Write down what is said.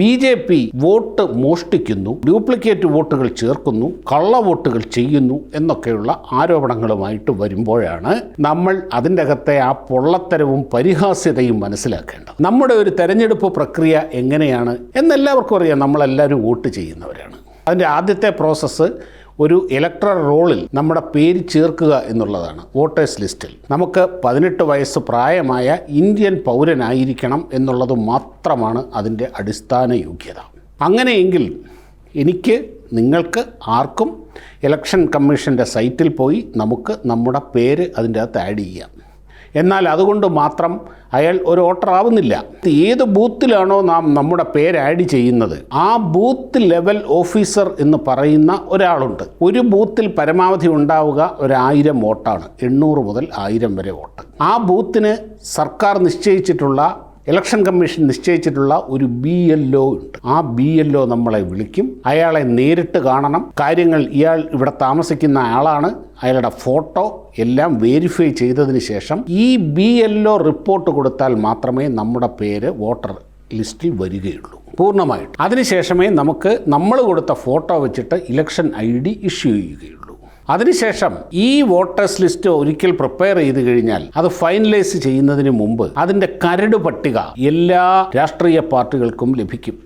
B J P vote മോഷ്ടിക്കുന്നു duplicate വോട്ടുകൾ ചേർക്കുന്നു കള്ള വോട്ടുകൾ ചെയ്യുന്നു എന്നൊക്കെയുള്ള ആരോപണങ്ങളുമായിട്ട് വരുമ്പോഴാണ് നമ്മൾ അതിന്റെ അകത്തെ ആ പൊള്ളത്തരവും പരിഹാസ്യതയും മനസ്സിലാക്കേണ്ടത്. നമ്മുടെ ഒരു തെരഞ്ഞെടുപ്പ് പ്രക്രിയ എങ്ങനെയാണ് എന്നെല്ലാവർക്കും അറിയാം നമ്മളെല്ലാവരും വോട്ട് ചെയ്യുന്നവരാണ്. അതിന്റെ ആദ്യത്തെ പ്രോസസ്സ് ഒരു ഇലക്ട്രൽ റോളിൽ നമ്മുടെ പേര് ചേർക്കുക എന്നുള്ളതാണ് വോട്ടേഴ്സ് ലിസ്റ്റിൽ നമുക്ക് പതിനെട്ട് വയസ്സ് പ്രായമായ ഇന്ത്യൻ പൗരനായിരിക്കണം എന്നുള്ളത് മാത്രമാണ് അതിന്റെ അടിസ്ഥാന യോഗ്യത. അങ്ങനെയെങ്കിൽ എനിക്ക് നിങ്ങൾക്ക് ആർക്കും ഇലക്ഷൻ കമ്മീഷന്റെ സൈറ്റിൽ പോയി നമുക്ക് നമ്മുടെ പേര് അതിന്റെ അകത്ത് ആഡ് ചെയ്യാം. എന്നാൽ അതുകൊണ്ട് മാത്രം അയാൾ ഒരു വോട്ടർ ആവുന്നില്ല. ഏത് ബൂത്തിലാണോ നാം നമ്മുടെ പേര് ആഡ് ചെയ്യുന്നത് ആ ബൂത്ത് ലെവൽ ഓഫീസർ എന്ന് പറയുന്ന ഒരാളുണ്ട്. ഒരു ബൂത്തിൽ പരമാവധി ഉണ്ടാവുക ഒരായിരം വോട്ടാണ് എണ്ണൂറ് മുതൽ ആയിരം വരെ വോട്ട്. ആ ബൂത്തിന് സർക്കാർ നിശ്ചയിച്ചിട്ടുള്ള ഇലക്ഷൻ കമ്മീഷൻ നിശ്ചയിച്ചിട്ടുള്ള ഒരു ബി എൽ ഒ ഉണ്ട്. ആ ബി എൽ ഒ നമ്മളെ വിളിക്കും. അയാളെ നേരിട്ട് കാണണം. കാര്യങ്ങൾ ഇയാൾ ഇവിടെ താമസിക്കുന്ന ആളാണ്. അയാളുടെ ഫോട്ടോ എല്ലാം വെരിഫൈ ചെയ്തതിന് ശേഷം ഈ ബി എൽ ഒ റിപ്പോർട്ട് കൊടുത്താൽ മാത്രമേ നമ്മുടെ പേര് വോട്ടർ ലിസ്റ്റിൽ വരികയുള്ളൂ. പൂർണമായിട്ട്. അതിനുശേഷമേ നമുക്ക് നമ്മൾ കൊടുത്ത ഫോട്ടോ വെച്ചിട്ട് ഇലക്ഷൻ ഐ ഡി ഇഷ്യൂ ചെയ്യുകയുള്ളൂ. അതിനുശേഷം ഈ വോട്ടേഴ്സ് ലിസ്റ്റ് ഒരിക്കൽ പ്രിപ്പയർ ചെയ്ത് കഴിഞ്ഞാൽ അത് ഫൈനലൈസ് ചെയ്യുന്നതിന് മുമ്പ് അതിന്റെ കരട് പട്ടിക എല്ലാ രാഷ്ട്രീയ പാർട്ടികൾക്കും ലഭിക്കും.